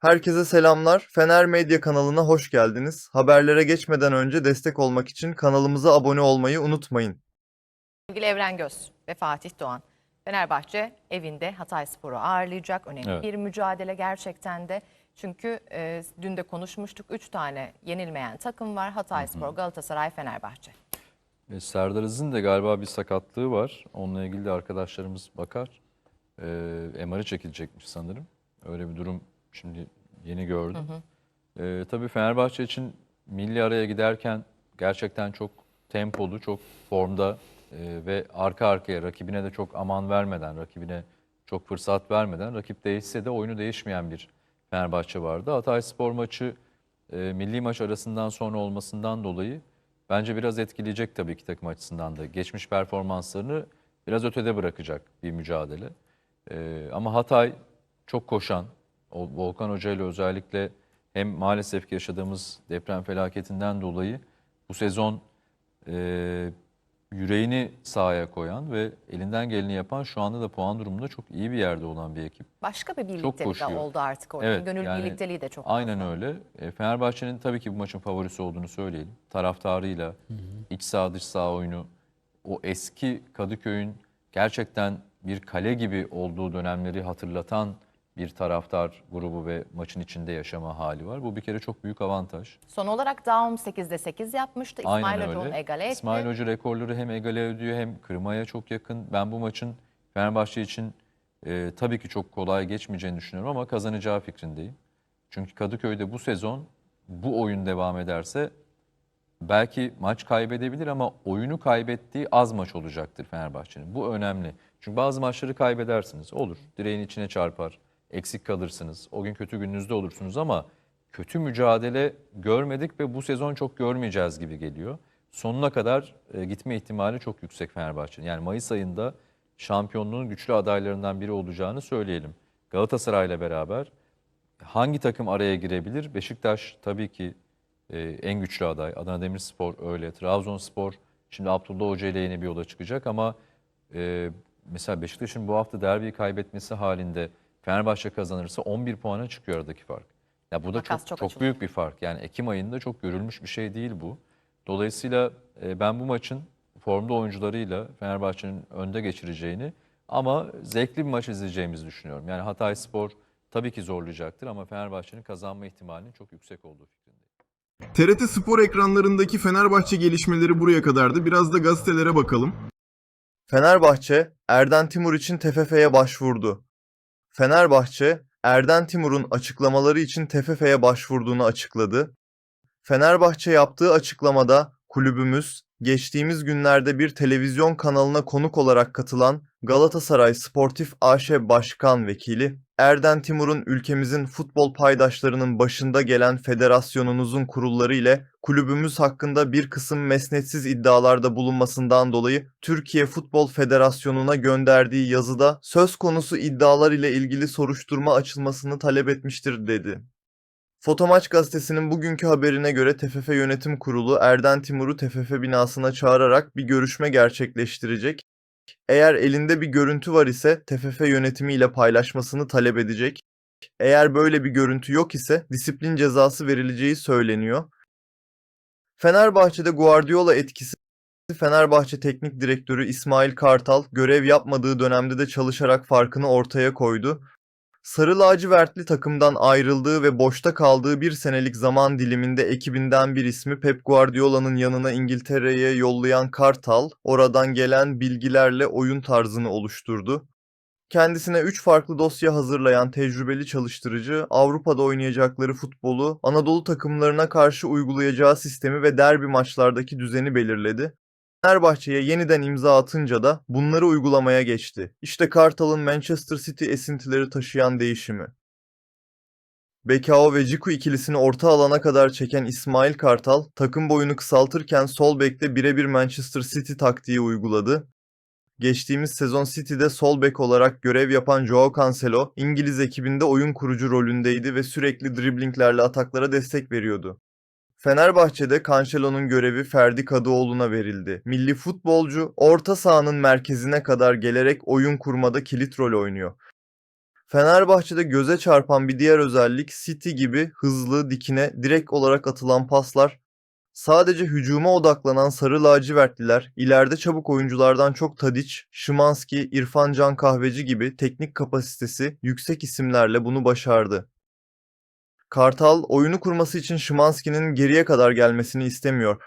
Herkese selamlar. Fener Medya kanalına hoş geldiniz. Haberlere geçmeden önce destek olmak için kanalımıza abone olmayı unutmayın. Sevgili Evren Göz ve Fatih Doğan. Fenerbahçe evinde Hatayspor'u ağırlayacak. Önemli Evet. bir mücadele gerçekten de. Çünkü e, dün de konuşmuştuk. 3 tane yenilmeyen takım var. Hatayspor, Galatasaray, Fenerbahçe. E, Serdar Aziz'in de galiba bir sakatlığı var. Onunla ilgili de arkadaşlarımız bakar. E, MR'ı çekilecekmiş sanırım. Öyle bir durum şimdi yeni gördüm. E, tabii Fenerbahçe için milli araya giderken gerçekten çok tempolu, çok formda e, ve arka arkaya rakibine de çok aman vermeden, rakibine çok fırsat vermeden, rakip değişse de oyunu değişmeyen bir Fenerbahçe vardı. Hatay Spor maçı e, milli maç arasından sonra olmasından dolayı bence biraz etkileyecek tabii ki takım açısından da. Geçmiş performanslarını biraz ötede bırakacak bir mücadele. E, ama Hatay çok koşan, o Volkan Hoca ile özellikle hem maalesef ki yaşadığımız deprem felaketinden dolayı bu sezon e, yüreğini sahaya koyan ve elinden geleni yapan şu anda da puan durumunda çok iyi bir yerde olan bir ekip. Başka bir birliktelik de oldu artık orada. Evet, Gönül yani birlikteliği de çok Aynen öyle. E, Fenerbahçe'nin tabii ki bu maçın favorisi olduğunu söyleyelim. Taraftarıyla, iç saha dış saha oyunu, o eski Kadıköy'ün gerçekten bir kale gibi olduğu dönemleri hatırlatan bir taraftar grubu ve maçın içinde yaşama hali var. Bu bir kere çok büyük avantaj. Son olarak Daum 8'de 8 yapmıştı. İsmail Aynen Hoca onu öyle. egale etti. İsmail Hoca rekorları hem egale ediyor hem kırmaya çok yakın. Ben bu maçın Fenerbahçe için e, tabii ki çok kolay geçmeyeceğini düşünüyorum ama kazanacağı fikrindeyim. Çünkü Kadıköy'de bu sezon bu oyun devam ederse belki maç kaybedebilir ama oyunu kaybettiği az maç olacaktır Fenerbahçe'nin. Bu önemli. Çünkü bazı maçları kaybedersiniz. Olur. Direğin içine çarpar. Eksik kalırsınız. O gün kötü gününüzde olursunuz ama kötü mücadele görmedik ve bu sezon çok görmeyeceğiz gibi geliyor. Sonuna kadar e, gitme ihtimali çok yüksek Fenerbahçe'nin. Yani Mayıs ayında şampiyonluğun güçlü adaylarından biri olacağını söyleyelim. Galatasaray'la beraber hangi takım araya girebilir? Beşiktaş tabii ki e, en güçlü aday. Adana Demirspor öyle. Trabzonspor şimdi Abdullah Hoca ile yeni bir yola çıkacak ama e, mesela Beşiktaş'ın bu hafta derbiyi kaybetmesi halinde Fenerbahçe kazanırsa 11 puana çıkıyor aradaki fark. Ya bu da Makas çok çok çok büyük bir fark. Yani Ekim ayında çok görülmüş bir şey değil bu. Dolayısıyla e, ben bu maçın formda oyuncularıyla Fenerbahçe'nin önde geçireceğini ama zevkli bir maç izleyeceğimizi düşünüyorum. Yani Hatay Spor tabii ki zorlayacaktır ama Fenerbahçe'nin kazanma ihtimalinin çok yüksek olduğu fikrindeyim. TRT Spor ekranlarındaki Fenerbahçe gelişmeleri buraya kadardı. Biraz da gazetelere bakalım. Fenerbahçe, Erden Timur için TFF'ye başvurdu. Fenerbahçe, Erden Timur'un açıklamaları için TFF'ye başvurduğunu açıkladı. Fenerbahçe yaptığı açıklamada kulübümüz geçtiğimiz günlerde bir televizyon kanalına konuk olarak katılan Galatasaray Sportif AŞ Başkan Vekili Erden Timur'un ülkemizin futbol paydaşlarının başında gelen federasyonunuzun kurulları ile kulübümüz hakkında bir kısım mesnetsiz iddialarda bulunmasından dolayı Türkiye Futbol Federasyonu'na gönderdiği yazıda söz konusu iddialar ile ilgili soruşturma açılmasını talep etmiştir dedi. Fotomaç gazetesinin bugünkü haberine göre TFF Yönetim Kurulu Erden Timur'u TFF binasına çağırarak bir görüşme gerçekleştirecek. Eğer elinde bir görüntü var ise TFF yönetimiyle paylaşmasını talep edecek. Eğer böyle bir görüntü yok ise disiplin cezası verileceği söyleniyor. Fenerbahçe'de Guardiola etkisi Fenerbahçe Teknik Direktörü İsmail Kartal görev yapmadığı dönemde de çalışarak farkını ortaya koydu. Sarı lacivertli takımdan ayrıldığı ve boşta kaldığı bir senelik zaman diliminde ekibinden bir ismi Pep Guardiola'nın yanına İngiltere'ye yollayan Kartal, oradan gelen bilgilerle oyun tarzını oluşturdu. Kendisine 3 farklı dosya hazırlayan tecrübeli çalıştırıcı, Avrupa'da oynayacakları futbolu, Anadolu takımlarına karşı uygulayacağı sistemi ve derbi maçlardaki düzeni belirledi. Fenerbahçe'ye yeniden imza atınca da bunları uygulamaya geçti. İşte Kartal'ın Manchester City esintileri taşıyan değişimi. Bekao ve Ciku ikilisini orta alana kadar çeken İsmail Kartal, takım boyunu kısaltırken sol bekte birebir Manchester City taktiği uyguladı. Geçtiğimiz sezon City'de sol bek olarak görev yapan Joao Cancelo, İngiliz ekibinde oyun kurucu rolündeydi ve sürekli driblinglerle ataklara destek veriyordu. Fenerbahçe'de Cancelo'nun görevi Ferdi Kadıoğlu'na verildi. Milli futbolcu orta sahanın merkezine kadar gelerek oyun kurmada kilit rol oynuyor. Fenerbahçe'de göze çarpan bir diğer özellik City gibi hızlı, dikine, direkt olarak atılan paslar. Sadece hücuma odaklanan sarı lacivertliler, ileride çabuk oyunculardan çok Tadic, Szymanski, İrfan Can Kahveci gibi teknik kapasitesi yüksek isimlerle bunu başardı. Kartal, oyunu kurması için Szymanski'nin geriye kadar gelmesini istemiyor.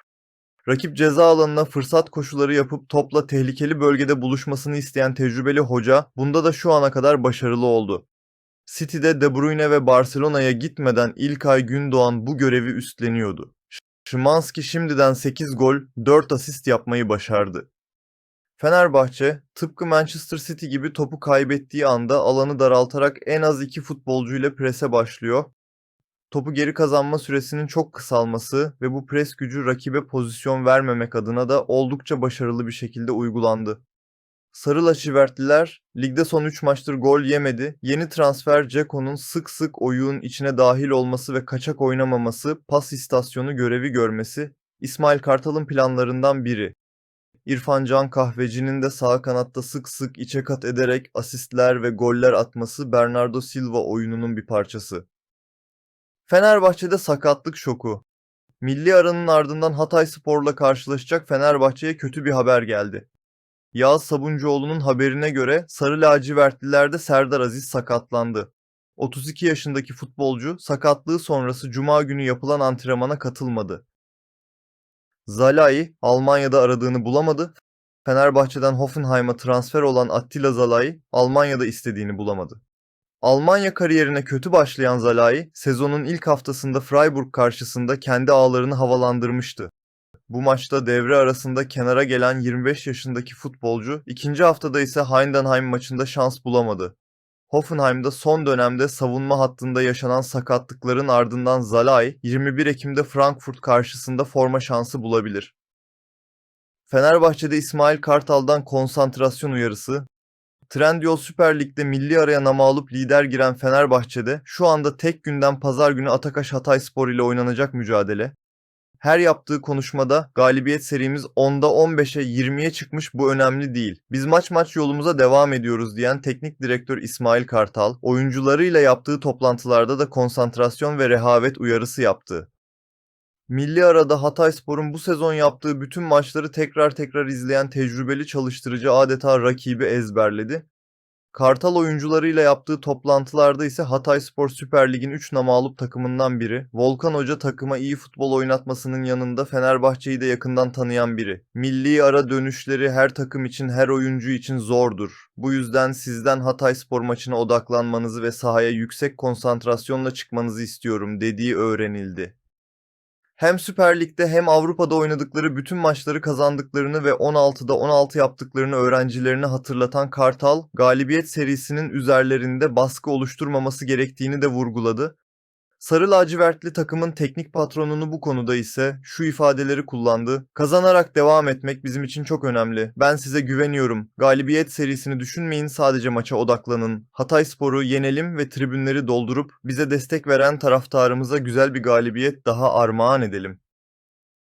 Rakip ceza alanına fırsat koşuları yapıp topla tehlikeli bölgede buluşmasını isteyen tecrübeli hoca bunda da şu ana kadar başarılı oldu. City'de De Bruyne ve Barcelona'ya gitmeden İlkay Gündoğan bu görevi üstleniyordu. Szymanski şimdiden 8 gol, 4 asist yapmayı başardı. Fenerbahçe, tıpkı Manchester City gibi topu kaybettiği anda alanı daraltarak en az iki futbolcuyla prese başlıyor. Topu geri kazanma süresinin çok kısalması ve bu pres gücü rakibe pozisyon vermemek adına da oldukça başarılı bir şekilde uygulandı. Sarı lacivertliler ligde son 3 maçtır gol yemedi. Yeni transfer Ceko'nun sık sık oyun içine dahil olması ve kaçak oynamaması, pas istasyonu görevi görmesi İsmail Kartal'ın planlarından biri. İrfan Can Kahveci'nin de sağ kanatta sık sık içe kat ederek asistler ve goller atması Bernardo Silva oyununun bir parçası. Fenerbahçe'de sakatlık şoku. Milli aranın ardından Hatay Spor'la karşılaşacak Fenerbahçe'ye kötü bir haber geldi. Yağız Sabuncuoğlu'nun haberine göre Sarı Lacivertlilerde Serdar Aziz sakatlandı. 32 yaşındaki futbolcu sakatlığı sonrası cuma günü yapılan antrenmana katılmadı. Zalai Almanya'da aradığını bulamadı. Fenerbahçe'den Hoffenheim'a transfer olan Attila Zalai Almanya'da istediğini bulamadı. Almanya kariyerine kötü başlayan Zalai, sezonun ilk haftasında Freiburg karşısında kendi ağlarını havalandırmıştı. Bu maçta devre arasında kenara gelen 25 yaşındaki futbolcu, ikinci haftada ise Heidenheim maçında şans bulamadı. Hoffenheim'da son dönemde savunma hattında yaşanan sakatlıkların ardından Zalai, 21 Ekim'de Frankfurt karşısında forma şansı bulabilir. Fenerbahçe'de İsmail Kartal'dan konsantrasyon uyarısı, Trendyol Süper Lig'de milli araya namalup lider giren Fenerbahçe'de şu anda tek günden pazar günü Atakaş Hatayspor ile oynanacak mücadele. Her yaptığı konuşmada galibiyet serimiz 10'da 15'e 20'ye çıkmış bu önemli değil. Biz maç maç yolumuza devam ediyoruz diyen teknik direktör İsmail Kartal, oyuncularıyla yaptığı toplantılarda da konsantrasyon ve rehavet uyarısı yaptı. Milli arada Hatayspor'un bu sezon yaptığı bütün maçları tekrar tekrar izleyen tecrübeli çalıştırıcı adeta rakibi ezberledi. Kartal oyuncularıyla yaptığı toplantılarda ise Hatayspor Süper Lig'in 3 namalup takımından biri. Volkan Hoca takıma iyi futbol oynatmasının yanında Fenerbahçe'yi de yakından tanıyan biri. Milli ara dönüşleri her takım için, her oyuncu için zordur. Bu yüzden sizden Hatayspor maçına odaklanmanızı ve sahaya yüksek konsantrasyonla çıkmanızı istiyorum dediği öğrenildi. Hem Süper Lig'de hem Avrupa'da oynadıkları bütün maçları kazandıklarını ve 16'da 16 yaptıklarını öğrencilerine hatırlatan Kartal, galibiyet serisinin üzerlerinde baskı oluşturmaması gerektiğini de vurguladı. Sarı lacivertli takımın teknik patronunu bu konuda ise şu ifadeleri kullandı. Kazanarak devam etmek bizim için çok önemli. Ben size güveniyorum. Galibiyet serisini düşünmeyin sadece maça odaklanın. Hatayspor'u yenelim ve tribünleri doldurup bize destek veren taraftarımıza güzel bir galibiyet daha armağan edelim.